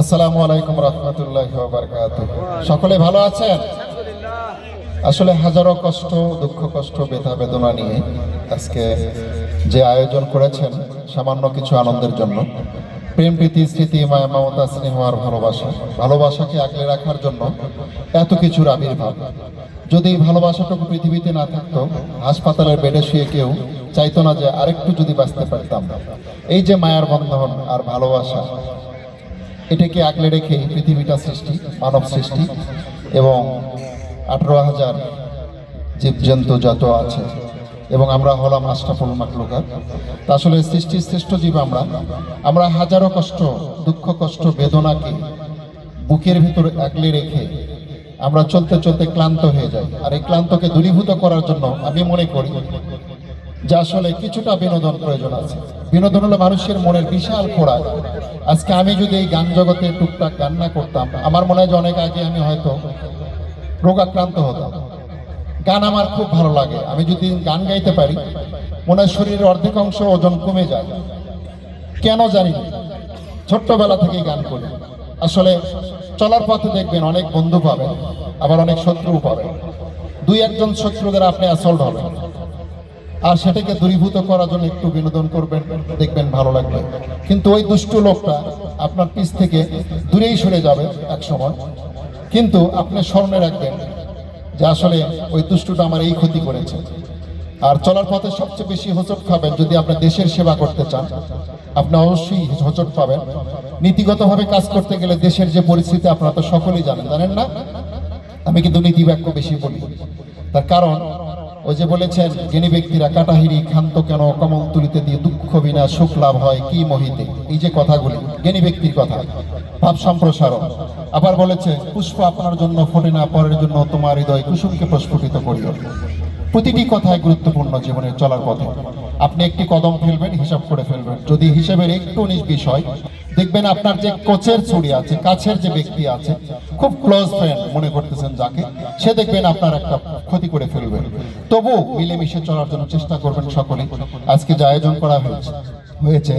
আসসালামু আলাইকুম রহমতুল্লাহ সকলে ভালো আছেন? আসলে হাজারো কষ্ট দুঃখ কষ্ট ব্যথা বেদনা নিয়ে আজকে যে আয়োজন করেছেন সামান্য কিছু আনন্দের জন্য। প্রেম প্রীতি স্মৃতি মায়া মমতা স্নেহ আর ভালোবাসা। ভালোবাসাকে আগলে রাখার জন্য এত কিছুর আবির্ভাব। যদি এই ভালোবাসাটুকু পৃথিবীতে না থাকতো হাসপাতালের বেডে শুয়ে কেউ চাইতো না যে আরেকটু যদি বাঁচতে পারতাম। এই যে মায়ার বন্ধন আর ভালোবাসা এটাকে আগলে রেখে পৃথিবীটা সৃষ্টি, মানব সৃষ্টি এবং আঠারো হাজার জীবজন্তু যত আছে এবং আমরা হলাম আশরাফুল মাকলুকাত তা আসলে সৃষ্টির শ্রেষ্ঠ জীব আমরা। আমরা হাজারো কষ্ট, দুঃখ কষ্ট, বেদনাকে বুকের ভিতর আগলে রেখে আমরা চলতে চলতে ক্লান্ত হয়ে যাই। আর এই ক্লান্তকে দূরীভূত করার জন্য আমি মনে করি যে আসলে কিছুটা বিনোদন প্রয়োজন আছে। বিনোদন হলো মানুষের মনের বিশাল খোড়া আজকে আমি যদি এই গান জগতে টুকটাক গান না করতাম, আমার মনে হয় যে অনেক আগে আমি হয়তো রোগাক্রান্ত হতাম। গান আমার খুব ভালো লাগে। আমি যদি গান গাইতে পারি, মনে হয় শরীরের অর্ধেক অংশ ওজন কমে যায়। কেন জানি ছোট্টবেলা থেকেই গান করি। আসলে চলার পথে দেখবেন অনেক বন্ধু পাবেন, আবার অনেক শত্রুও পাবেন। দুই একজন শত্রুদের আপনি অ্যাসল্ট হবেন। আর সেটাকে দূরীভূত করার জন্য একটু বিনোদন করবেন, দেখবেন ভালো লাগবে। কিন্তু ওই দুষ্ট লোকটা আপনার পিছ থেকে দূরেই সরে যাবে এক সময় কিন্তু আপনি স্মরণে রাখবেন যে আসলে ওই দুষ্টটা আমার এই ক্ষতি করেছে। আর চলার পথে সবচেয়ে বেশি হোঁচট খাবেন যদি আপনি দেশের সেবা করতে চান। আপনি অবশ্যই হোঁচট পাবেন। নীতিগতভাবে কাজ করতে গেলে দেশের যে পরিস্থিতি, আপনারা তো সকলেই জানেন জানেন না? আমি কিন্তু নীতি বাক্য বেশি বলি। তার কারণ ওই যে বলেছেন জ্ঞানী ব্যক্তিরা কাটাহিরি ক্ষান্ত কেন কমল তুলিতে দিয়ে দুঃখ বিনা সুখ লাভ হয় কি মহিতে? এই যে কথাগুলি, জ্ঞানী ব্যক্তির কথা। ভাব সম্প্রসারণ। আবার বলেছে, পুষ্প আপনার জন্য ফোটে না, পরের জন্য তোমার হৃদয় কুসুমকে প্রস্ফুটিত করিও। প্রতিটি কথায় গুরুত্বপূর্ণ জীবনে চলার পথে। আপনি একটি কদম ফেলবেন, হিসাব করে ফেলবেন। যদি হিসাবের একটু উনিশ বিষয় দেখবেন আপনার যে কোচের ছড়ি আছে, কাছের যে ব্যক্তি আছে, খুব ক্লোজ ফ্রেন্ড মনে করতেছেন যাকে, সে দেখবেন আপনার একটা ক্ষতি করে ফেলবেন তবু মিলেমিশে চলার জন্য চেষ্টা করবেন সকলে আজকে যে আয়োজন করা হয়েছে হয়েছে,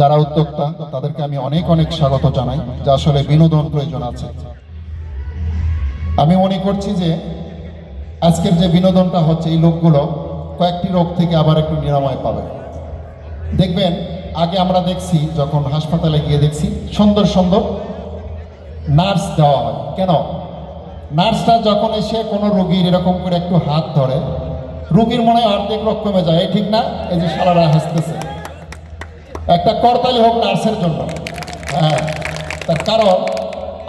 যারা উদ্যোক্তা, তাদেরকে আমি অনেক অনেক স্বাগত জানাই, যে আসলে বিনোদন প্রয়োজন আছে। আমি মনে করছি যে আজকের যে বিনোদনটা হচ্ছে এই লোকগুলো কয়েকটি রোগ থেকে আবার একটু নিরাময় পাবে। দেখবেন আগে আমরা দেখছি, যখন হাসপাতালে গিয়ে দেখছি, সুন্দর সুন্দর নার্স দেওয়া হয়। কেন? নার্সটা যখন এসে কোনো রোগীর এরকম করে একটু হাত ধরে, রুগীর মনে হয় অর্ধেক রোগ কমে যায়। ঠিক না? এই যে সালারা হাসতেছে। একটা করতালি হোক নার্সের জন্য। হ্যাঁ। তার কারণ,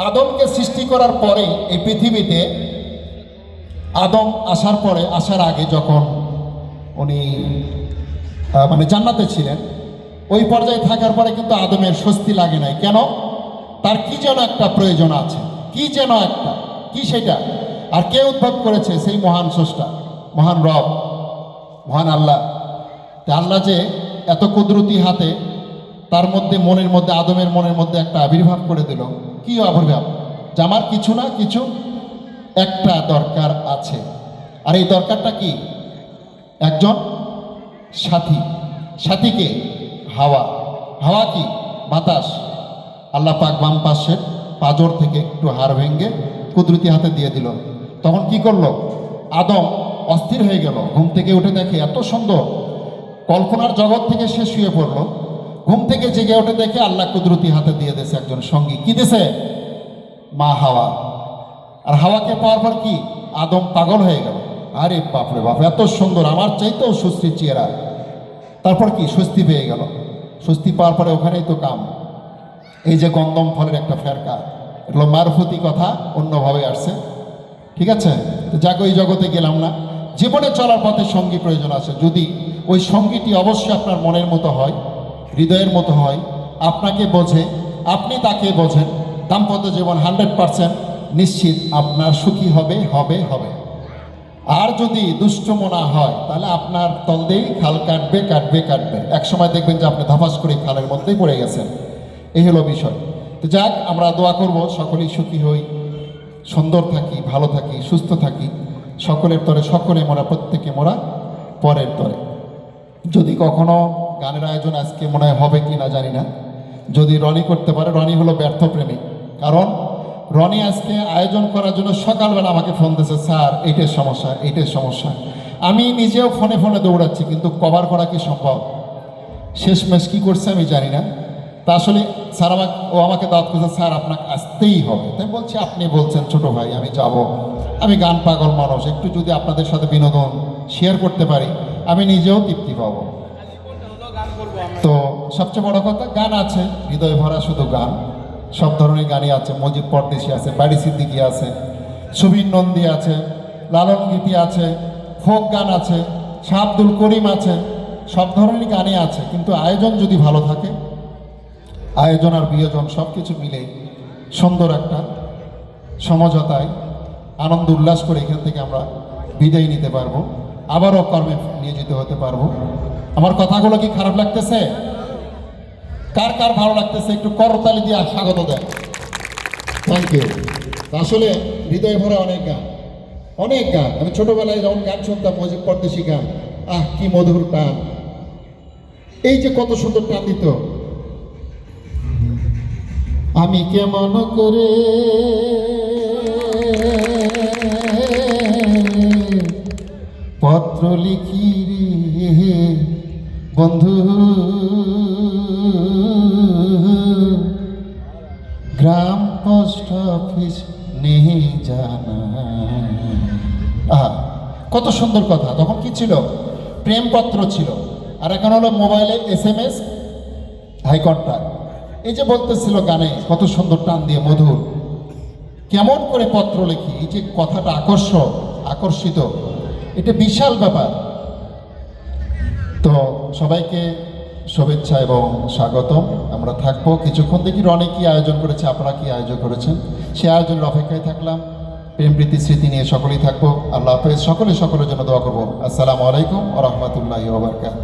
আদমকে সৃষ্টি করার পরে এই পৃথিবীতে আদম আসার পরে, আসার আগে যখন উনি মানে জান্নাতে ছিলেন ওই পর্যায়ে থাকার পরে কিন্তু আদমের স্বস্তি লাগে নাই। কেন? তার কি যেন একটা প্রয়োজন আছে। কি যেন একটা। কি সেটা? আর কে উদ্ভব করেছে সেই মহান স্রষ্টা? মহান রব। মহান আল্লাহ। আল্লাহ যে এত কুদরতি হাতে তার মধ্যে মনের মধ্যে, আদমের মনের মধ্যে একটা আবির্ভাব করে দিল। কি আবির্ভাব? যে আমার কিছু না, কিছু একটা দরকার আছে। আর এই দরকারটা কি? একজন সাথী। সাথীকে হাওয়া। হাওয়া কি? বাতাস। আল্লাহ পাক বাম পাশের পাজর থেকে একটু হাড় ভেঙে কুদরতি হাতে দিয়ে দিল। তখন কি করল? আদম অস্থির হয়ে গেল। ঘুম থেকে উঠে দেখে এত সুন্দর। কল্পনার জগৎ থেকে সে শুয়ে পড়ল। ঘুম থেকে জেগে উঠে দেখে আল্লাহ কুদরতি হাতে দিয়ে দিয়েছে একজন সঙ্গী। কি দিছে? মা হাওয়া। আর হাওয়াকে পাওয়ার পর কি? আদম পাগল হয়ে গেল। আরে বাপরে বাপ, এত সুন্দর। আমার চাইতেও সুস্থির চেহারা। তারপর কি? স্বস্তি পেয়ে গেল। স্বস্তি পাওয়ার পরে ওখানেই তো কাম। এই যে গন্দম ফলের একটা ফেরকা এগুলো মারফতি কথা, অন্যভাবে আসছে। ঠিক আছে? তো যাক, ওই জগতে গেলাম না। জীবনে চলার পথে সঙ্গী প্রয়োজন আছে। যদি ওই সঙ্গীটি অবশ্যই আপনার মনের মতো হয়, হৃদয়ের মতো হয়, আপনাকে বোঝে, আপনি তাকে বোঝেন, দাম্পত্য জীবন হান্ড্রেড পারসেন্ট নিশ্চিত আপনার সুখী হবে হবে হবে। আর যদি দুষ্টমনা হয়, তাহলে আপনার তল দিয়েই খাল কাটবে কাটবে কাটবে। এক সময় দেখবেন যে আপনি ধাপাস করে খালের মধ্যেই পড়ে গেছেন। এই হলো বিষয়। তো যাক, আমরা দোয়া করব, সকলেই সুখী হই, সুন্দর থাকি, ভালো থাকি, সুস্থ থাকি। সকলের তরে সকলে মোরা, প্রত্যেকে মোরা পরের তরে। যদি কখনো গানের আয়োজন আজকে মনে হবে কি না জানি না। যদি রনি করতে পারে, রনি হলো ব্যর্থ প্রেমিক। কারণ রনি আজকে আয়োজন করার জন্য সকালবেলা আমাকে ফোন দিয়েছে, স্যার এইটার সমস্যা এইটার সমস্যা। আমি নিজেও ফোনে ফোনে দৌড়াচ্ছি, কিন্তু কভার করা কি সম্ভব? শেষমেশ কী করছে আমি জানি না। তা আসলে স্যার আমাকে, ও আমাকে দাওয়াত করছে, স্যার, আপনাকে আসতেই হবে। তাই বলছি, আপনি বলছেন ছোট ভাই, আমি যাব। আমি গান পাগল মানুষ, একটু যদি আপনাদের সাথে বিনোদন শেয়ার করতে পারি, আমি নিজেও তৃপ্তি পাবো। তো সবচেয়ে বড় কথা, গান আছে, হৃদয় ভরা শুধু গান। সব ধরনের গানই আছে, মজিদ পরদেশি আছে, বাড়ি সিদ্দিকি আছে, সুবীর নন্দী আছে, লালন গীতি আছে, ফোক গান আছে শাহ আব্দুল করিম আছে, সব ধরনের গানই আছে, কিন্তু আয়োজন যদি ভালো থাকে, আয়োজন আর বিয়োজন সব কিছু মিলে সুন্দর একটা সমঝোতায় আনন্দ উল্লাস করে এখান থেকে আমরা বিদায় নিতে পারব, আবারও কর্মে নিয়োজিত হতে পারব। আমার কথাগুলো কি খারাপ লাগতেছে? কার কার ভালো লাগতেছে একটু করতালি দিয়ে স্বাগত দেন। থ্যাংক ইউ আসলে হৃদয় ভরা অনেক গান। অনেক গান। আমি ছোটবেলায় যখন গান শুনতাম মজিব পরদেশি গান আহ, কি মধুর টান এই যে কত সুন্দর টান দিত। আমি কেমন করে পত্র লিখি রে, বন্ধু। গ্রাম পোস্ট অফিস নেই জানা আহা, কত সুন্দর কথা। তখন কি ছিল? প্রেমপত্র ছিল। আর এখন হলো মোবাইলে এস এম এস হাই এই যে বলতেছিল গানে, কত সুন্দর টান দিয়ে মধুর। কেমন করে পত্র লিখি, এই যে কথাটা আকর্ষ আকর্ষিত। এটা বিশাল ব্যাপার। তো সবাইকে শুভেচ্ছা এবং স্বাগতম। আমরা থাকব কিছুক্ষণ দেখি রনে কি আয়োজন করেছে, আপনারা কী আয়োজন করেছেন? সে আয়োজনের অপেক্ষায় থাকলাম। প্রেম, প্রীতি, স্মৃতি নিয়ে সকলেই থাকব। আল্লাহ হাফেজ। সকলে সকলের জন্য দোয়া করব। আসসালামু আলাইকুম রহমতুল্লাহ ওবরকাত